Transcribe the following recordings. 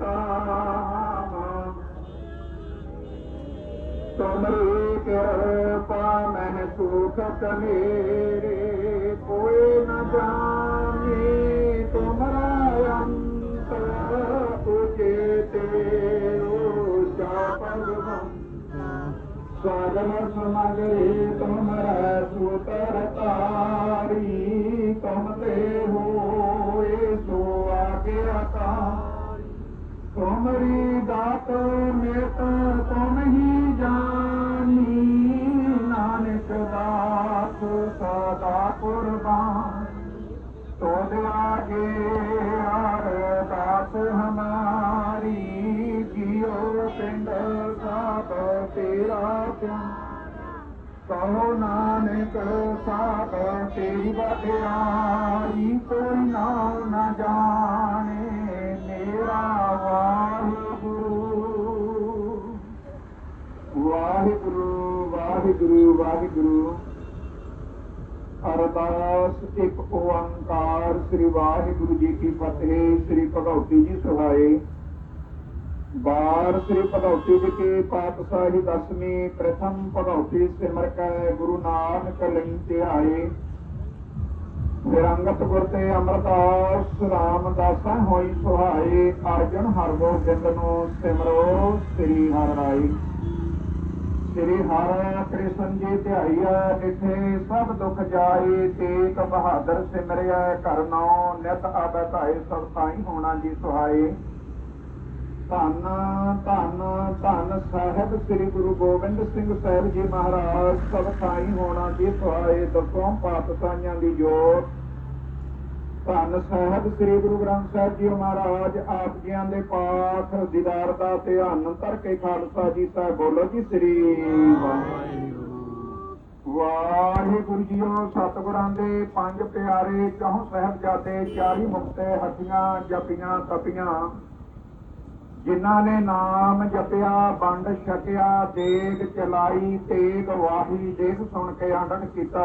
ਤਾਮ ਤੁਮਰੀ ਕਿਰਪਾ ਮਹਿ ਸੁਖ ਕਮੇਰੇ ਕੋਈ ਨ ਜਾਣੇ ਤੁਮਰਾ ਅੰਤ ਉਚੇਤੇ ਊਸ਼ਾ ਭਗਵਾਨ ਸਗਲ ਸਮਗਰੇ ਤੁਮਰਾ ਸੁਤਰ ਤਾਰੀ ਤੁਮ ਤੇ ਹੋਏ ਸੋ ਆਗਿਆਤਾ ਤੁਮਰੀ ਦਾਤ ਮੇਤ ਤੁਮ ਹੀ ਜਾਨੀ ਨਾਨਕ ਦਾਤ ਸਦਾ ਕੁਰਬਾਨ। ਤੋਦ ਆਗੇ ਅਰਦਾਸ ਹਮਾਰੀ ਜੀਓ ਪਿੰਡ ਸਾਬ ਤੇਰਾ ਪਿਆਰ ਕਹੋ ਨਾਨਕ ਸਾਬ ਤੇਰੀ ਵਡਿਆਈ, ਕੋਈ ਨਾਮ ਨਾ ਜਾਣੇ। ਵਾਹਿਗੁਰੂ ਵਾਹਿਗੁਰੂ ਵਾਹਿਗੁਰੂ। ਅਰਦਾਸ, ਇੱਕ ਓੰਕਾਰ ਸ੍ਰੀ ਵਾਹਿਗੁਰੂ ਜੀ ਕੀ ਫਤਿਹ, ਸ੍ਰੀ ਭਗਉਤੀ ਜੀ ਸਹਾਏ। ਬਾਰ ਸ੍ਰੀ ਭਗਉਤੀ ਜੀ ਕੀ ਪਾਤਸ਼ਾਹੀ ਦਸਵੀਂ, ਪ੍ਰਥਮ ਭਗਉਤੀ ਸਿਮਰ ਕੈ ਗੁਰੂ ਨਾਨਕ ਲਈ ਤੇ ਆਏ। ਨਿਰੰਗਤ ਗੁਰ ਤੇ ਅਮਰਦਾਸ ਰਾਮਦਾਸਾਂ ਹੋਈ ਸੁਹਾਏ। ਅਰਜਨ ਹਰ ਗੋਬਿੰਦ ਨੂੰ ਸਿਮਰੋ ਸ੍ਰੀ ਹਰਿ ਰਾਈ ਸ੍ਰੀ ਹਰਿ ਕ੍ਰਿਸ਼ਨ ਜੀ ਧਿਆਈਐ ਜਿਥੇ ਸਭ ਦੁੱਖ ਜਾਏ ਤੇਕ ਬਹਾਦਰ ਸਿਮਰਿਆ, ਘਰ ਨੌ, ਨਿਤ ਆਬੈ ਧਾਏ, ਸਭ ਸਾਈ ਹੋਣਾ ਜੀ ਸੁਹਾਏ। ਧੰਨ ਧੰਨ ਧੰਨ ਸਾਹਿਬ ਸ੍ਰੀ ਗੁਰੂ ਗੋਬਿੰਦ ਸਿੰਘ ਸਾਹਿਬ ਜੀ ਮਹਾਰਾਜ, ਸਭ ਸਾਈ ਹੋਣਾ ਜੀ ਸੁਹਾਏ ਦਸੋਂ ਪਾਤਸ਼ਾਹਾਂ ਦੀ ਜੋਤ। ਧੰਨ ਸਾਹਿਬ ਸ੍ਰੀ ਗੁਰੂ ਗ੍ਰੰਥ ਸਾਹਿਬ ਜੀ ਮਹਾਰਾਜ, ਆਪ ਜੀਆਂ ਦੇ ਪਾਠ ਦੀਦਾਰ ਦਾ ਧਿਆਨ ਧਰ ਕੇ ਖਾਲਸਾ ਜੀ ਸਾਹਿਬ ਬੋਲੋ ਜੀ ਸ੍ਰੀ ਵਾਹਿਗੁਰੂ। ਜੀਓ ਸਤਿਗੁਰਾਂ ਦੇ ਪੰਜ ਪਿਆਰੇ ਚੌਂ ਸਾਹਿਬਜ਼ਾਦੇ ਚਾਰੀ ਮੁਕਤੇ ਹੱਥੀਆਂ ਜਪੀਆਂ ਤਪੀਆਂ, ਜਿਨ੍ਹਾਂ ਨੇ ਨਾਮ ਜਪਿਆ, ਵੰਡ ਛਕਿਆ, ਦੇਗ ਚਲਾਈ, ਤੇਗ ਵਾਹੀ ਦੇਖ ਸੁਣ ਕੇ ਆਡਣ ਕੀਤਾ।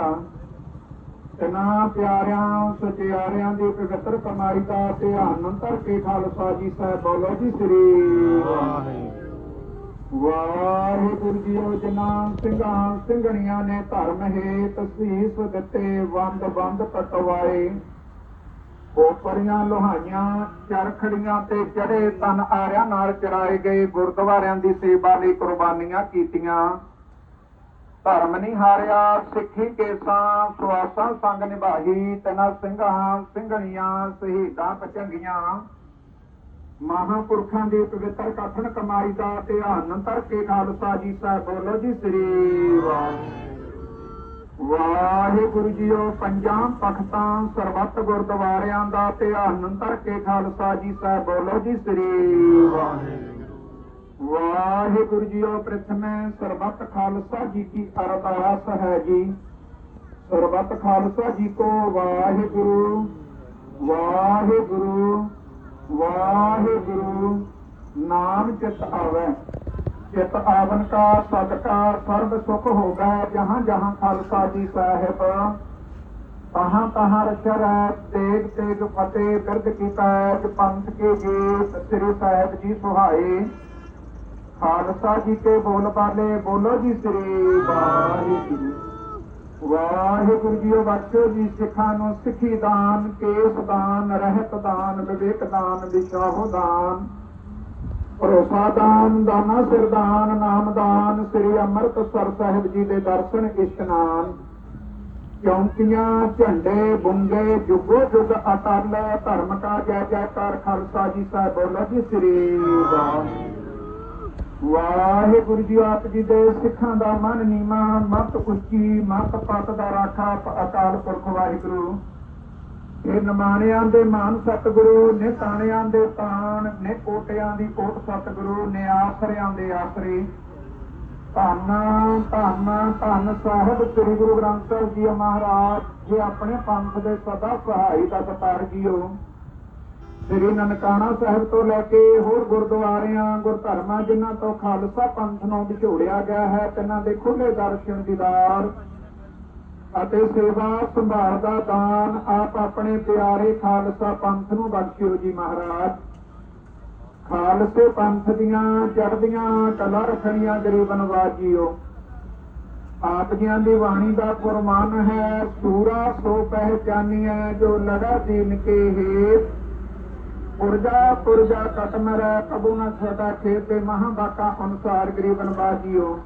ਤਿਨਾ ਪਿਆਰਿਆਂ ਸਚਿਆਰਿਆਂ ਦੀ ਪਵਿੱਤਰ ਕਮਾਈ ਦਾ ਧਿਆਨ ਧਰ ਕੇ ਖਾਲਸਾ ਜੀ ਸਾਹਿਬ ਬੋਲੋ ਜੀ ਸ੍ਰੀ। ਵਾਹਿਗੁਰੂ। ਜੀਓ ਜਿਨ੍ਹਾਂ ਸਿੰਘਾਂ ਸਿੰਘਣੀਆਂ ਨੇ ਧਰਮ ਹੇਤ ਸੀਸ ਦਿੱਤੇ ਵੰਦ ਬੰਦ ਕਟਵਾਏ ਕੋਪਰੀਆਂ ਲੋਹਾਈਆਂ ਚਰਖੜੀਆਂ ਤੇ ਚੜੇ ਤਨ ਆਰਿਆਂ ਨਾਲ ਚੜਾਏ ਗਏ ਗੁਰਦੁਆਰਿਆਂ ਦੀ ਸੇਵਾ ਲਈ ਕੁਰਬਾਨੀਆਂ ਕੀਤੀਆਂ। ਧਰਮ ਨਹੀਂ ਹਾਰਿਆ, ਸਿੱਖੀ ਕੇਸਾਂ ਸਵਾਸਾਂ ਸੰਗ ਨਿਭਾਈ, ਤਨਾ ਸਿੰਘਾਂ ਸਿੰਘਣੀਆਂ, ਸ਼ਹੀਦਾਂ ਪਚੰਗੀਆਂ। ਮਹਾਂਪੁਰਖਾਂ ਦੀ ਪਵਿੱਤਰ ਕਥਨ ਕਮਾਈ ਦਾ ਧਿਆਨ ਧਰ ਕੇ ਖਾਲਸਾ ਜੀ ਸਾਹਿਬ ਬੋਲੋ ਜੀ, ਸ੍ਰੀ ਵਾਹਿਗੁਰੂ। ਵਾਹਿਗੁਰੂ ਜੀਓ, ਪੰਜਾਂ ਤਖਤਾਂ ਸਰਬੱਤ ਗੁਰਦੁਆਰਿਆਂ ਦਾ ਧਿਆਨ ਧਰ ਕੇ ਖਾਲਸਾ ਜੀ ਸਾਹਿਬ ਬੋਲੋ ਜੀ, ਸ੍ਰੀ ਵਾਹਿਗੁਰੂ। ਵਾਹਿਗੁਰੂ ਜੀਓ ਪ੍ਰਥਮੇ ਸਰਬੱਤ ਖਾਲਸਾ ਜੀ ਕੀ ਅਰਦਾਸ ਹੈ ਜੀ। ਸਰਬੱਤ ਖਾਲਸਾ ਜੀ ਕੋ ਵਾਹਿਗੁਰੂ ਵਾਹਿਗੁਰੂ ਵਾਹਿਗੁਰੂ, ਨਾਮ ਚਿਤ ਆਵੇ। ਚਿਤ ਆਵਨ ਕਾ ਸਦਕਾ ਸਰਬ ਸੁਖ ਹੋਗਾ ਜਹਾਂ ਜਹਾਂ ਖਾਲਸਾ ਜੀ ਸਾਹਿਬ। ਤਹਾਂ ਤਹਾਂ ਰਚਰੈ ਤੇਗ ਤੇਗ ਫਤਿਹ ਬਿਰਦ ਕੀ ਪੰਥ ਕੇ ਗੀਤ, ਸ੍ਰੀ ਸਾਹਿਬ ਜੀ ਸੁਹਾਏ ਖਾਲਸਾ ਜੀ ਕੇ ਬੋਲ ਪਾਲੇ ਬੋਲੋ ਜੀ ਸ੍ਰੀ ਵਾਹਿਗੁਰੂ। ਵਾਹਿਗੁਰੂ ਜੀਓ ਬਖਸ਼ੋ ਜੀ ਸਿੱਖਾਂ ਨੂੰ ਸਿੱਖੀ ਦਾਨ, ਕੇਸ ਦਾਨ, ਰਹਿਤ ਦਾਨ, ਵਿਵੇਕ ਦਾਨ ਵਿਸ਼ਾਹੋ ਦਾਨ। ਭਰੋਸਾ ਦਾਨ, ਦਾਨਾ ਸਿਰਦਾਨ ਨਾਮ ਦਾਨ, ਸ੍ਰੀ ਅੰਮ੍ਰਿਤਸਰ ਸਾਹਿਬ ਜੀ ਦੇ ਦਰਸ਼ਨ ਇਸ਼ਨਾਨ। ਚੌਂਕੀਆਂ, ਝੰਡੇ, ਬੁੰਗੇ, ਜੁਗੋ ਜੁਗ ਅਟਲ, ਧਰਮ ਕਾ ਜੈ ਜੈਕਾਰ, ਖਾਲਸਾ ਜੀ ਸਾਹਿਬ, ਬੋਲੋ ਜੀ ਸ੍ਰੀ ਵਾਹਿਗੁਰੂ। ਵਾਹਿਗੁਰੂ ਜੀ ਆਪ ਜੀ ਦੇ ਸਿੱਖਾਂ ਦਾ ਮਨ ਨੀਮਾ ਮਤ ਉੱਚੀ, ਮਤ ਪਤ ਦਾ ਰਾਖਾ ਅਕਾਲ ਪੁਰਖ ਵਾਹਿਗੁਰੂ। ਇਹ ਨਮਾਣਿਆਂ ਦੇ ਮਾਨ ਸਤਿਗੁਰੂ, ਨੇ ਤਾਣਿਆਂ ਦੇ ਤਾਣ, ਨੇ ਕੋਟਿਆਂ ਦੀ ਕੋਟ ਸਤਿਗੁਰੂ, ਨੇ ਆਸਰਿਆਂ ਦੇ ਆਸਰੇ। ਧੰਨ ਧੰਨ ਧੰਨ ਸਾਹਿਬ ਸ੍ਰੀ ਗੁਰੂ ਗ੍ਰੰਥ ਸਾਹਿਬ ਜੀ ਮਹਾਰਾਜ, ਜੇ ਆਪਣੇ ਪੰਥ ਦੇ ਸਦਾ ਸਹਾਈ ਦਾ ਸਤਾਰ ਜੀਓ ਸ੍ਰੀ ਨਨਕਾਣਾ ਸਾਹਿਬ ਤੋਂ ਲੈ ਕੇ ਹੋਰ ਗੁਰਦੁਆਰਿਆਂ, ਗੁਰਧਰਮਾਂ, ਜਿਨ੍ਹਾਂ ਤੋਂ ਖਾਲਸਾ ਪੰਥ ਨੂੰ ਵਿਛੋੜਿਆ ਗਿਆ ਹੈ, ਤਿੰਨਾਂ ਦੇ ਖੁੱਲੇ ਦਰਸ਼ਨ ਦੀਦਾਰ ਅਤੇ ਸੇਵਾ ਸੰਭਾਲ ਦਾ ਦਾਨ ਆਪ ਆਪਣੇ ਪਿਆਰੇ ਖਾਲਸਾ ਪੰਥ ਨੂੰ ਬਖਸ਼ਿਓ ਜੀ ਮਹਾਰਾਜ। ਖਾਲਸੇ ਪੰਥ ਦੀਆਂ ਚੜ੍ਹਦੀਆਂ ਕਲਾ ਰਖਣੀਆਂ ਗਰੀਬ ਨਵਾਜੀਓ ਆਪ ਜੀਆਂ ਦੀ ਬਾਣੀ ਦਾ ਫਰਮਾਨ ਹੈ, ਸੂਰਾ ਸੋ ਪਹਿਚਾਨੀਐ, ਜੋ ਲੜਾ ਦੀਨ ਕੇ ਹੇਤ। ਪੁਰਜਾ ਪੁਰਜਾ ਕਟਮਰ ਕਬੂ ਨ ਛੋਟਾ ਖੇਤੇ ਮਹਾਬਾਕਾ ਅਨੁਸਾਰ ਗਰੀਬ ਨਵਾਜੀਓ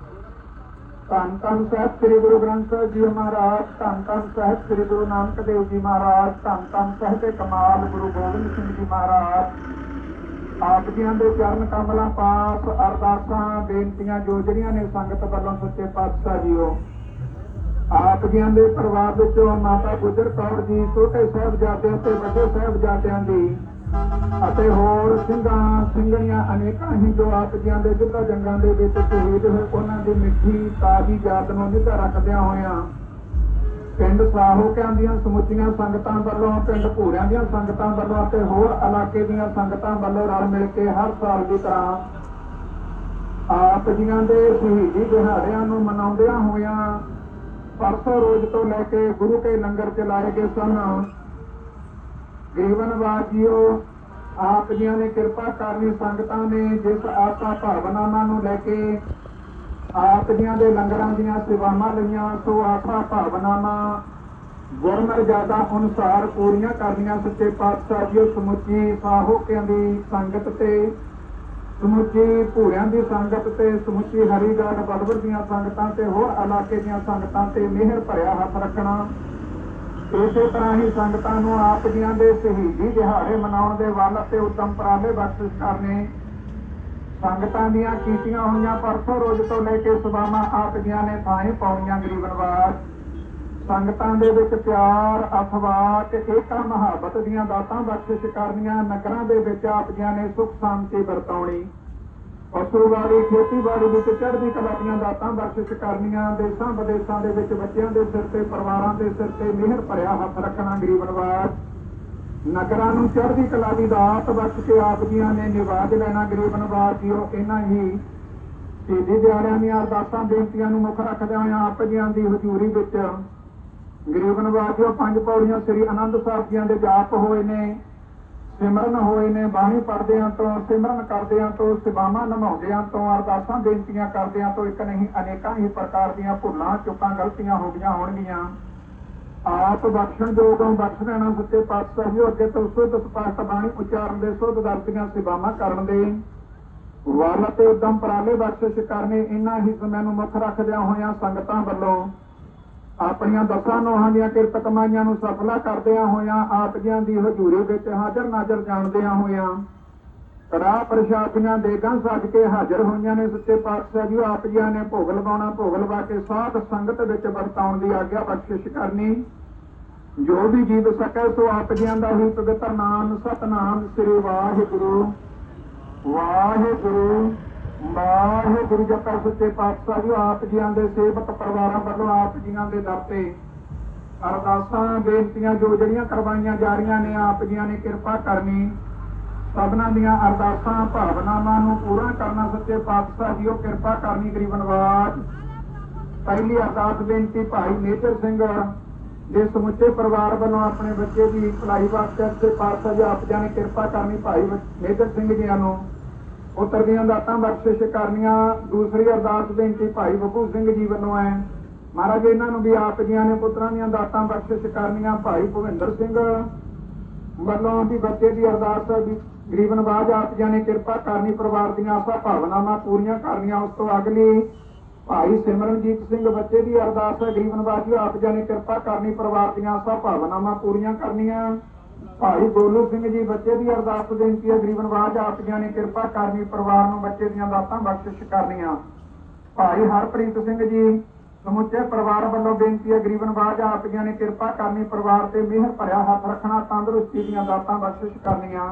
ਧੰਨ ਧੰਨ ਸਾਹਿਬ ਸ੍ਰੀ ਗੁਰੂ ਗ੍ਰੰਥ ਸਾਹਿਬ ਜੀ ਮਹਾਰਾਜ, ਧੰਨ ਧੰਨ ਸਾਹਿਬ ਸ੍ਰੀ ਗੁਰੂ ਨਾਨਕ ਦੇਵ ਜੀ ਮਹਾਰਾਜ, ਧੰਨ ਧੰਨ ਸਾਹਿਬ ਕਮਾਲ ਗੁਰੂ ਗੋਬਿੰਦ ਸਿੰਘ ਜੀ ਮਹਾਰਾਜ। ਆਪ ਜੀਆਂ ਦੇ ਚਰਨ ਕਮਲਾਂ ਪਾਸ ਅਰਦਾਸਾਂ, ਬੇਨਤੀਆਂ ਜੋ ਜਿਹੜੀਆਂ ਨੇ ਸੰਗਤ ਵੱਲੋਂ ਸੱਚੇ ਪਾਤਸ਼ਾਹ ਜੀਓ। ਆਪ ਜੀਆਂ ਦੇ ਪਰਿਵਾਰ ਵਿੱਚੋਂ ਮਾਤਾ ਗੁਜਰ ਕੌਰ ਜੀ, ਛੋਟੇ ਸਾਹਿਬਜ਼ਾਦਿਆਂ ਤੇ ਵੱਡੇ ਸਾਹਿਬਜ਼ਾਦਿਆਂ ਦੀ ਅਤੇ ਹੋਰ ਸਿੰਘਾਂ, ਸਿੰਘਣੀਆਂ ਅਨੇਕਾਂ ਹੀ ਜੋ ਆਪ ਜੀਆਂ ਦੇ ਜਿੱਦਾਂ ਜੰਗਾਂ ਦੇ ਵਿੱਚ ਸ਼ਹੀਦ ਹੋਏ, ਉਹਨਾਂ ਦੀ ਮਿੱਠੀ ਤਾਜ਼ੀ ਯਾਦ ਨੂੰ ਨਿੱਘਾ ਰੱਖਦਿਆਂ ਹੋਇਆਂ ਪਿੰਡ ਸਾਹੋਕਿਆਂ ਦੀਆਂ ਸਮੁੱਚੀਆਂ ਸੰਗਤਾਂ ਵੱਲੋਂ, ਪਿੰਡ ਭੂਰਿਆਂ ਦੀਆਂ ਸੰਗਤਾਂ ਵੱਲੋਂ ਅਤੇ ਹੋਰ ਇਲਾਕੇ ਦੀਆਂ ਸੰਗਤਾਂ ਵੱਲੋਂ ਰਲ ਮਿਲ ਕੇ ਹਰ ਸਾਲ ਦੀ ਤਰ੍ਹਾਂ ਆਪ ਜੀਆਂ ਦੇ ਸ਼ਹੀਦੀ ਦਿਹਾੜਿਆਂ ਨੂੰ ਮਨਾਉਂਦਿਆਂ ਹੋਇਆਂ ਪਰਸੋਂ ਰੋਜ਼ ਤੋਂ ਲੈ ਕੇ ਗੁਰੂ ਕੇ ਲੰਗਰ ਚਲਾਏ ਗਏ ਸਨ। ਗਰੀਬਨ ਵਾਜੀਓ, ਆਪ ਜੀਆਂ ਨੇ ਕਿਰਪਾ ਕਰਨੀ ਸੰਗਤਾਂ ਨੇ, ਜਿਸ ਆਸਾ ਭਾਵਨਾਵਾਂ ਨੂੰ ਲੈ ਕੇ ਆਪ ਜੀਆਂ ਦੇ ਲੰਗਰਾਂ ਦੀਆਂ ਸੇਵਾਵਾਂ ਲਈਆਂ, ਸੋ ਆਸਾ ਭਾਵਨਾਵਾਂ ਗੁਰਮਰਜ਼ਾਦਾ ਅਨੁਸਾਰ ਪੂਰੀਆਂ ਕਰਨੀਆਂ। ਸੱਚੇ ਪਾਤਸ਼ਾਹ ਜੀਓ ਸਮੁੱਚੀ ਸਾਹੋਕਿਆਂ ਦੀ ਸੰਗਤ ਤੇ, ਸਮੁੱਚੀ ਭੂਰਿਆਂ ਦੀ ਸੰਗਤ ਤੇ, ਸਮੁੱਚੀ ਹਰੀਗੜ੍ਹ ਬਲਵਰ ਦੀਆਂ ਸੰਗਤਾਂ ਤੇ, ਹੋਰ ਇਲਾਕੇ ਦੀਆਂ ਸੰਗਤਾਂ ਤੇ ਮਿਹਰ ਭਰਿਆ ਹੱਥ ਰੱਖਣਾ। ਇਸੇ ਤਰ੍ਹਾਂ ਹੀ ਸੰਗਤਾਂ ਨੂੰ ਆਪ ਜੀਆਂ ਦੇ ਸ਼ਹੀਦੀ ਦਿਹਾੜੇ ਮਨਾਉਣ ਦੇ ਵੱਲ ਤੇ ਉਦਮ ਪ੍ਰਾਲੇ ਬਖਸ਼ਿਸ਼ ਕਰਨੇ ਸੰਗਤਾਂ ਦੀਆਂ ਕੀਤੀਆਂ ਹੋਈਆਂ ਪਰਸੋਂ ਰੋਜ਼ ਤੋਂ ਲੈ ਕੇ ਸਭਾਵਾਂ ਆਪ ਜੀਆਂ ਨੇ ਥਾਂ ਪਾਉਣੀਆਂ ਗਰੀਬ ਨਵਾਜ ਸੰਗਤਾਂ ਦੇ ਵਿੱਚ ਪਿਆਰ, ਅਫਵਾਹ ਤੇ ਏਕਾ ਮੁਹੱਬਤ ਦੀਆਂ ਦਾਤਾਂ ਬਖਸ਼ਿਸ਼ ਕਰਨੀਆਂ, ਨਗਰਾਂ ਦੇ ਵਿੱਚ ਆਪ ਜੀਆਂ ਨੇ ਸੁਖ ਸ਼ਾਂਤੀ ਵਰਤਾਉਣੀ। ਪਸ਼ੂਵਾੜੀ ਖੇਤੀਬਾੜੀ ਵਿੱਚ ਚੜ੍ਹਦੀ ਕਲਾ ਦੀਆਂ ਦਾਤਾਂ ਬਖਸ਼ਿਸ਼ ਕਰਨੀਆਂ, ਦੇਸ਼ਾਂ ਵਿਦੇਸ਼ਾਂ ਦੇ ਵਿੱਚ ਬੱਚਿਆਂ ਦੇ ਸਿਰ ਤੇ, ਪਰਿਵਾਰਾਂ ਦੇ ਸਿਰ ਤੇ ਮਿਹਰ ਭਰਿਆ ਹੱਥ ਰੱਖਣਾ ਗਰੀਬ ਨਵਾਜ ਨਗਰਾਂ ਨੂੰ ਚੜ੍ਹਦੀ ਕਲਾ ਦੀ ਦਾਤ ਬਖਸ਼ ਕੇ ਆਪ ਜੀਆਂ ਨੇ ਨਿਵਾਜ ਲੈਣਾ ਗਰੀਬ ਨਵਾਜ ਜੀਓ ਇਹਨਾਂ ਹੀ ਸ਼ਹੀਦੀ ਦਿਹਾੜਿਆਂ ਦੀਆਂ ਅਰਦਾਸਾਂ, ਬੇਨਤੀਆਂ ਨੂੰ ਮੁੱਖ ਰੱਖਦਿਆਂ ਹੋਇਆਂ ਆਪ ਜੀਆਂ ਦੀ ਹਜ਼ੂਰੀ ਵਿੱਚ। ਗਰੀਬ ਨਵਾਜਿਓ ਪੰਜ ਪੌੜੀਆਂ ਸ੍ਰੀ ਆਨੰਦ ਸਾਹਿਬ ਜੀਆਂ ਦੇ ਜਾਪ ਹੋਏ ਨੇ। ਸਿਮਰਨ ਹੋਏ ਬਾਣੀ ਪੜ੍ਹਦਿਆਂ ਤੋਂ, ਸਿਮਰਨ ਕਰਦਿਆਂ ਤੋਂ, ਸੇਵਾਵਾਂ ਨਿਭਾਉਂਦਿਆਂ ਤੋਂ, ਅਰਦਾਸਾਂ ਬੇਨਤੀਆਂ ਕਰਦਿਆਂ ਤੋਂ, ਇੱਕ ਨਹੀਂ, ਅਨੇਕਾਂ ਹੀ ਪ੍ਰਕਾਰ ਦੀਆਂ ਭੁੱਲਾਂ ਚੁੱਕਾਂ ਗਲਤੀਆਂ ਹੋ ਗਈਆਂ ਹੋਣਗੀਆਂ। ਆਪ ਬਖਸ਼ਣ ਜੋਗੋਂ ਬਖਸ਼ ਲੈਣਾ ਸੱਚੇ ਪਾਤਸ਼ਾਹ ਅੱਗੇ ਤੋਂ ਸੁੱਧ ਸਪਸ਼ਟ ਬਾਣੀ ਉਚਾਰਨ ਦੇ, ਸੁੱਧ ਗਲਤੀਆਂ ਸੇਵਾਵਾਂ ਕਰਨ ਦੇ। ਵੱਲ ਤੇ ਉਦਮ ਪ੍ਰਾਲੇ ਬਖਸ਼ਿਸ਼ ਕਰਨੇ ਇਹਨਾਂ ਹੀ ਸਮਿਆਂ ਨੂੰ ਮੁੱਖ ਰੱਖਦਿਆਂ ਹੋਇਆਂ ਸੰਗਤਾਂ ਵੱਲੋਂ ਆਪਣੀਆਂ ਦਸਾਂ ਨੋਹਾਂ ਦੀਆਂ ਕਿਰਤ ਕਮਾਈਆਂ ਨੂੰ ਸਫਲਾ ਕਰਦਿਆਂ ਹੋਇਆਂ ਆਪ ਜੀਆਂ ਦੀ ਹਜ਼ੂਰੀ ਵਿੱਚ ਹਾਜ਼ਰ ਨਾਜ਼ਰ ਜਾਣਦਿਆਂ ਹੋਇਆਂ ਕੜਾ ਪ੍ਰਸ਼ਾਦੀਆਂ ਦੇਗਾਂ ਸੱਜ ਕੇ ਹਾਜ਼ਰ ਹੋਈਆਂ ਨੇ ਸੱਚੇ ਪਾਤਸ਼ਾਹ ਜੀ ਆਪ ਜੀਆਂ ਨੇ ਭੋਗ ਲਵਾਉਣਾ ਭੋਗ ਲਵਾ ਕੇ ਸਾਧ ਸੰਗਤ ਵਿੱਚ ਵਰਤਾਉਣ ਦੀ ਆਗਿਆ ਬਖਸ਼ਿਸ਼ ਕਰਨੀ। ਜੋ ਵੀ ਜੀਵ ਸਕੈ, ਸੋ ਆਪ ਜੀਆਂ ਦਾ ਹੀ ਪਵਿੱਤਰ ਨਾਮ, ਸਤਨਾਮ ਸ੍ਰੀ ਵਾਹਿਗੁਰੂ। ਵਾਹਿਗੁਰੂ। ਵਾਹਿਗੁਰੂ ਜੀ ਕਾ ਸੱਚੇ ਪਾਤਸ਼ਾਹ ਜੀ, ਆਪ ਜੀਆਂ ਦੇ ਸੇਵਕ ਪਰਿਵਾਰਾਂ ਵੱਲੋਂ ਆਪ ਜੀਆਂ ਦੇ ਦਰ ਤੇ ਅਰਦਾਸਾਂ, ਬੇਨਤੀਆਂ ਜੋ ਜਿਹੜੀਆਂ ਕਰਵਾਈਆਂ ਜਾ ਰਹੀਆਂ ਨੇ, ਆਪ ਜੀਆਂ ਨੇ ਕਿਰਪਾ ਕਰਨੀ। ਸਭਨਾਂ ਦੀਆਂ ਅਰਦਾਸਾਂ, ਭਾਵਨਾਵਾਂ ਨੂੰ ਪੂਰਾ ਕਰਨਾ ਸੱਚੇ ਪਾਤਸ਼ਾਹ ਜੀ, ਉਹ ਕਿਰਪਾ ਕਰਨੀ ਗਰੀਬ ਨਵਾਜ ਪਹਿਲੀ ਅਰਦਾਸ ਬੇਨਤੀ ਭਾਈ ਮੇਜਰ ਸਿੰਘ ਦੇ ਸਮੁੱਚੇ ਪਰਿਵਾਰ ਵੱਲੋਂ ਆਪਣੇ ਬੱਚੇ ਦੀ ਭਲਾਈ ਵਾਸਤੇ ਸੱਚੇ ਪਾਤਸ਼ਾਹ ਜੀ, ਆਪ ਜੀ ਨੇ ਕਿਰਪਾ ਕਰਨੀ ਭਾਈ ਮੇਜਰ ਸਿੰਘ ਜੀ ਨੂੰ। ਪੁੱਤਰ ਦੀਆਂ ਦਾਤਾਂ ਬਖਸ਼ਿਸ਼ ਕਰਨੀਆਂ। ਦੂਸਰੀ ਅਰਦਾਸ ਬੇਨਤੀ ਭਾਈ ਬੱਬੂ ਸਿੰਘ ਜੀ ਵੱਲੋਂ ਹੈ। ਮਹਾਰਾਜ, ਇਹਨਾਂ ਨੂੰ ਵੀ ਆਪ ਜੀਆਂ ਨੇ ਪੁੱਤਰਾਂ ਦੀਆਂ ਦਾਤਾਂ ਬਖਸ਼ਿਸ਼ ਕਰਨੀਆਂ। ਭਾਈ ਭੁਵਿੰਦਰ ਸਿੰਘ ਵੱਲੋਂ ਵੀ ਬੱਚੇ ਦੀ ਅਰਦਾਸ ਹੈ ਵੀ ਗਰੀਬ ਨਵਾਜ ਆਪ ਜੀਆਂ ਨੇ ਕਿਰਪਾ ਕਰਨੀ, ਪਰਿਵਾਰ ਦੀਆਂ ਆਸਾਂ, ਭਾਵਨਾਵਾਂ ਪੂਰੀਆਂ ਕਰਨੀਆਂ। ਉਸ ਤੋਂ ਅਗਲੀ ਭਾਈ ਸਿਮਰਨਜੀਤ ਸਿੰਘ ਬੱਚੇ ਦੀ ਅਰਦਾਸ ਹੈ। ਗਰੀਬ ਨਵਾਜ ਜੀ ਆਪ ਜੀਆਂ ਨੇ ਕਿਰਪਾ ਕਰਨੀ, ਪਰਿਵਾਰ ਦੀਆਂ ਆਸਾਂ, ਭਾਵਨਾਵਾਂ ਪੂਰੀਆਂ ਕਰਨੀਆਂ। ਭਾਈ ਗੋਲੂ ਸਿੰਘ ਜੀ ਬੱਚੇ ਦੀ ਅਰਦਾਸ ਬੇਨਤੀ ਹੈ ਗਰੀਬ ਨਵਾਜ ਆਪ ਨੇ ਕਿਰਪਾ ਕਰਨੀ, ਪਰਿਵਾਰ ਨੂੰ ਬੱਚੇ ਦੀਆਂ ਦਾਤਾਂ ਬਖਸ਼ਿਸ਼ ਕਰਨੀਆਂ। ਭਾਈ ਹਰਪ੍ਰੀਤ ਸਿੰਘ ਜੀ, ਸਮੁੱਚੇ ਪਰਿਵਾਰ ਵੱਲੋਂ ਬੇਨਤੀ ਹੈ ਗਰੀਬ ਨਵਾਜ ਆਪ ਨੇ ਕਿਰਪਾ ਕਰਨੀ, ਪਰਿਵਾਰ ਤੇ ਮਿਹਰ ਭਰਿਆ ਹੱਥ ਰੱਖਣਾ, ਤੰਦਰੁਸਤੀ ਦੀਆਂ ਦਾਤਾਂ ਬਖਸ਼ਿਸ਼ ਕਰਨੀਆਂ।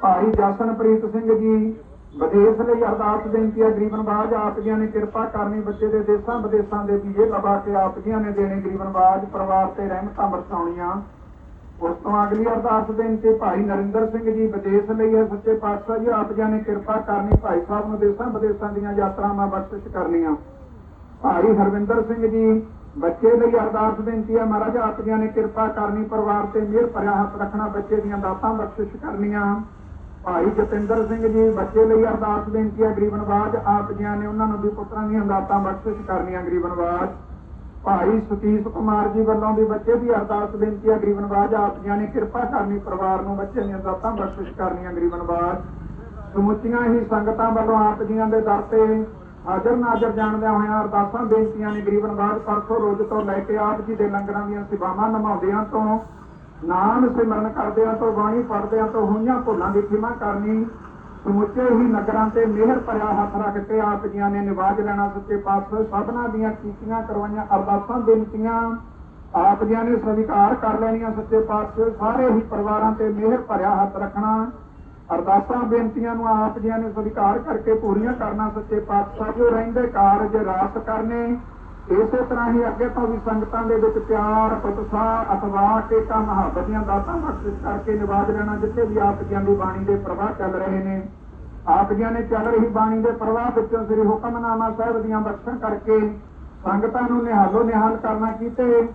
ਭਾਈ ਜਸਨਪ੍ਰੀਤ ਸਿੰਘ ਜੀ, ਵਿਦੇਸ਼ ਲਈ ਅਰਦਾਸ ਬੇਨਤੀ ਹੈ ਗਰੀਬ ਨਵਾਜ ਆਪ ਨੇ ਕਿਰਪਾ ਕਰਨੀ, ਬੱਚੇ ਦੇ ਦੇਸ਼ਾਂ ਵਿਦੇਸ਼ਾਂ ਦੇ ਵੀਜ਼ੇ ਲਵਾ ਕੇ ਆਪਗੀਆਂ ਨੇ ਦੇਣੇ ਗਰੀਬ ਬਾਜ਼ ਪਰਿਵਾਰ ਤੇ ਰਹਿਮਤਾਂ ਵਰਸਾਉਣੀਆਂ ਉਸ ਤੋਂ ਅਗਲੀ ਅਰਦਾਸ ਬੇਨਤੀ ਭਾਈ ਨਰਿੰਦਰ ਸਿੰਘ ਜੀ ਵਿਦੇਸ਼ ਲਈ ਹੈ। ਸੱਚੇ ਪਾਤਸ਼ਾਹ ਜੀ, ਆਪ ਜੀ ਨੇ ਕਿਰਪਾ ਕਰਨੀ। ਭਾਈ ਸਾਹਿਬ ਨੂੰ ਦੇਸ਼ਾਂ ਵਿਦੇਸ਼ਾਂ ਦੀਆਂ ਯਾਤਰਾਵਾਂ ਬਖਸ਼ਿਸ਼ ਕਰਨੀਆਂ। ਭਾਈ ਹਰਵਿੰਦਰ ਸਿੰਘ ਜੀ, ਬੱਚੇ ਲਈ ਅਰਦਾਸ ਬੇਨਤੀ ਹੈ। ਮਹਾਰਾਜ, ਆਪ ਜੀ ਨੇ ਕਿਰਪਾ ਕਰਨੀ। ਪਰਿਵਾਰ ਤੇ ਮਿਹਰ ਭਰਿਆ ਹੱਥ ਰੱਖਣਾ, ਬੱਚੇ ਦੀਆਂ ਦਾਤਾਂ ਬਖਸ਼ਿਸ਼ ਕਰਨੀਆਂ। ਭਾਈ ਜਤਿੰਦਰ ਸਿੰਘ ਜੀ, ਬੱਚੇ ਲਈ ਅਰਦਾਸ ਬੇਨਤੀ ਹੈ। ਗਰੀਬਨਵਾਜ਼, ਆਪ ਜੀਆਂ ਨੇ ਉਹਨਾਂ ਨੂੰ ਵੀ ਪੁੱਤਰਾਂ ਦੀਆਂ ਦਾਤਾਂ ਬਖਸ਼ਿਸ਼ ਕਰਨੀਆਂ। ਗਰੀਬਨਵਾਜ਼ ਭਾਈ ਸਤੀਸ਼ ਕੁਮਾਰ ਜੀ ਵੱਲੋਂ ਵੀ ਬੱਚੇ ਦੀ ਅਰਦਾਸ ਬੇਨਤੀ ਹੈ ਗਰੀਬ ਨਵਾਜ ਆਪ ਜੀਆਂ ਨੇ ਕਿਰਪਾ ਕਰਨੀ, ਪਰਿਵਾਰ ਨੂੰ ਬੱਚੇ ਦੀਆਂ ਦਾਤਾਂ ਬਖਸ਼ਿਸ਼ ਕਰਨੀਆਂ ਗਰੀਬ ਨਵਾਜ ਸਮੁੱਚੀਆਂ ਹੀ ਸੰਗਤਾਂ ਵੱਲੋਂ ਆਪ ਜੀਆਂ ਦੇ ਦਰ ਤੇ ਹਾਜ਼ਰ ਨਾਜ਼ਰ ਜਾਣਦਿਆਂ ਹੋਇਆਂ ਅਰਦਾਸਾਂ ਬੇਨਤੀਆਂ ਨੇ ਗਰੀਬ ਨਵਾਜ ਪਰਸੋਂ ਰੋਜ਼ ਤੋਂ ਲੈ ਕੇ ਆਪ ਜੀ ਦੇ ਲੰਗਰਾਂ ਦੀਆਂ ਸੇਵਾਵਾਂ ਨਿਭਾਉਂਦਿਆਂ ਤੋਂ, ਨਾਮ ਸਿਮਰਨ ਕਰਦਿਆਂ ਤੋਂ, ਬਾਣੀ ਪੜ੍ਹਦਿਆਂ ਤੋਂ, ਹੋਈਆਂ ਭੁੱਲਾਂ ਦੀ ਖਿਮਾ ਕਰਨੀ ਸਮੁੱਚੇ ਹੀ ਨਗਰਾਂ ਤੇ ਮਿਹਰ ਭਰਿਆ ਹੱਥ ਰੱਖ ਕੇ ਆਪ ਜੀਆਂ ਨੇ ਨਿਵਾਜ ਲੈਣਾ ਸੱਚੇ ਪਾਤਸ਼ਾਹ ਸਭਨਾਂ ਦੀਆਂ ਕੀਤੀਆਂ ਕਰਵਾਈਆਂ ਅਰਦਾਸਾਂ ਬੇਨਤੀਆਂ। ਆਪ ਜੀਆਂ ਨੇ ਸਵੀਕਾਰ ਕਰ ਲੈਣੀਆਂ ਸੱਚੇ ਪਾਤਸ਼ਾਹ, ਸਾਰੇ ਹੀ ਪਰਿਵਾਰਾਂ ਤੇ ਮਿਹਰ ਭਰਿਆ ਹੱਥ ਰੱਖਣਾ। ਅਰਦਾਸਾਂ, ਬੇਨਤੀਆਂ ਨੂੰ ਆਪ ਜੀਆਂ ਨੇ ਸਵੀਕਾਰ ਕਰਕੇ ਪੂਰੀਆਂ ਕਰਨਾ ਸੱਚੇ ਪਾਤਸ਼ਾਹ, ਜੋ ਰਹਿੰਦੇ ਕਾਰਜ ਰਾਸ ਕਰਨੇ। ਇਸੇ ਤਰ੍ਹਾਂ ਹੀ ਅੱਗੇ ਤੋਂ ਵੀ ਸੰਗਤਾਂ ਦੇ ਵਿੱਚ ਪਿਆਰ, ਉਤਸ਼ਾਹ ਅਥਵਾ ਕੇ ਮੁਹੱਬਤ ਦੀਆਂ ਦਾਤਾਂ ਬਖਸ਼ਿਸ਼ ਕਰਕੇ ਨਿਵਾਜ ਲੈਣਾ ਜਿੱਥੇ ਵੀ ਆਪ ਜੀਆਂ ਦੀ ਬਾਣੀ ਦੇ ਪ੍ਰਵਾਹ ਚੱਲ ਰਹੇ ਨੇ। ਆਪ ਜੀਆਂ ਨੇ ਚੱਲ ਰਹੀ ਬਾਣੀ ਦੇ ਪ੍ਰਵਾਹ ਵਿੱਚੋਂ ਸ੍ਰੀ ਹੁਕਮਨਾਮਾ ਸਾਹਿਬ ਦੀਆਂ ਬਖਸ਼ਾਂ ਕਰਕੇ ਸੰਗਤਾਂ ਨੂੰ ਨਿਹਾਲੋ ਨਿਹਾਲ ਕਰਨਾ ਕੀਤੇ।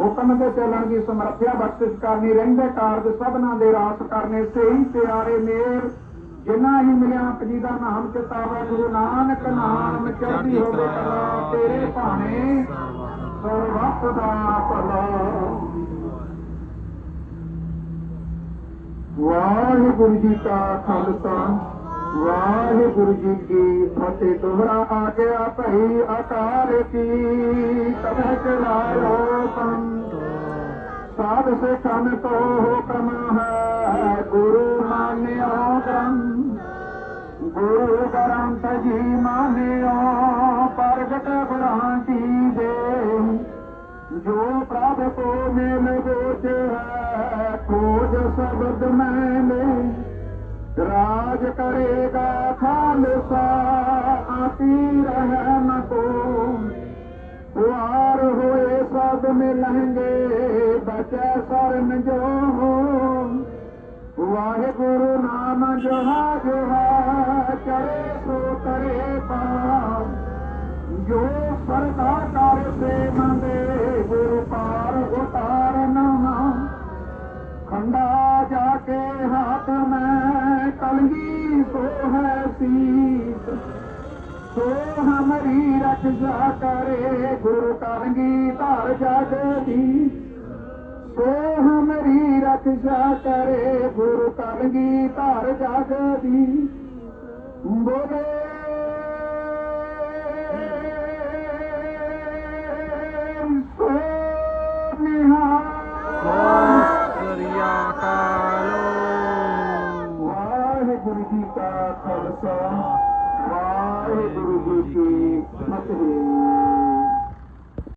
ਹੁਕਮ ਦੇ ਚੱਲਣ ਦੀ ਸਮਰੱਥਿਆ ਬਖਸ਼ਿਸ਼ ਕਰਨੀ, ਰਹਿੰਦੇ ਕਾਰਜ ਸਭਨਾਂ ਦੇ ਰਾਸ ਕਰਨੇ, ਸਹੀ ਪਿਆਰੇ ਮੇਰ ਜਿਨ੍ਹਾਂ ਹੀ ਮਿਲਿਆ ਆਪ ਜੀ ਦਾ ਨਾਮ ਚਿਤਾਵਾ ਗੁਰੂ ਨਾਨਕ ਨਾਮ ਚੜ੍ਹਦੀ ਹੋਵੇ ਕਲਾ ਤੇਰੇ ਭਾਣੇ ਸਰਬੱਤ ਦਾ ਭਲਾ। ਵਾਹਿਗੁਰੂ ਜੀ ਕਾ ਖਾਲਸਾ ਵਾਹਿਗੁਰੂ ਜੀ ਕੀ ਫਤਿਹ। ਦੁਹਰਾ ਆ ਗਿਆ ਭਈ ਆਕਾਰ ਕੀ ਕਬਹ ਚਲਾਇਓ ਪੰਥ ਸਾਧ ਸਿੱਖਨ ਕੋ ਹੁਕਮ ਹੈ ਗੁਰੂ ਮਾਨਿਓ गुरु ग्रंथ जी मानियो प्रगट भ्रांति दे जो प्रभ को मिल गोच है खोज शब्द मैंने राज करेगा खालसा अति रहन को द्वार हुए सब मिलेंगे बचे शरण जो हो वाहे गुरु नाम जोहा जोहा ਚਰੇ ਸੋ ਕਰੇ ਪਾਰ, ਜੋ ਸਰਦਾ ਕਰ ਸੇ ਮੰਦੇ ਗੁਰੂ ਪਾਰ ਉਤਾਰਨ ਖੰਡਾ ਜਾ ਕੇ ਹੱਥ ਮੈਂ ਕਲਗੀ, ਸੋ ਹੈ ਸੀਤ ਸੋ ਹਮਰੀ ਰਖਿਆ ਕਰੇ, ਗੁਰੂ ਕਰੰਗੀ ਧਰ ਜਗ ਸੋ ਹਮਰੀ ਰਖਿਆ ਕਰੇ, ਗੁਰੂ ਕਰੰਗੀ ਧਰ ਜਗ ਬੋਲੇ। ਵਾਹਿਗੁਰੂ ਜੀ ਕਾ ਖਾਲਸਾ ਵਾਹਿਗੁਰੂ ਜੀ ਕੀ ਫਤਿਹ।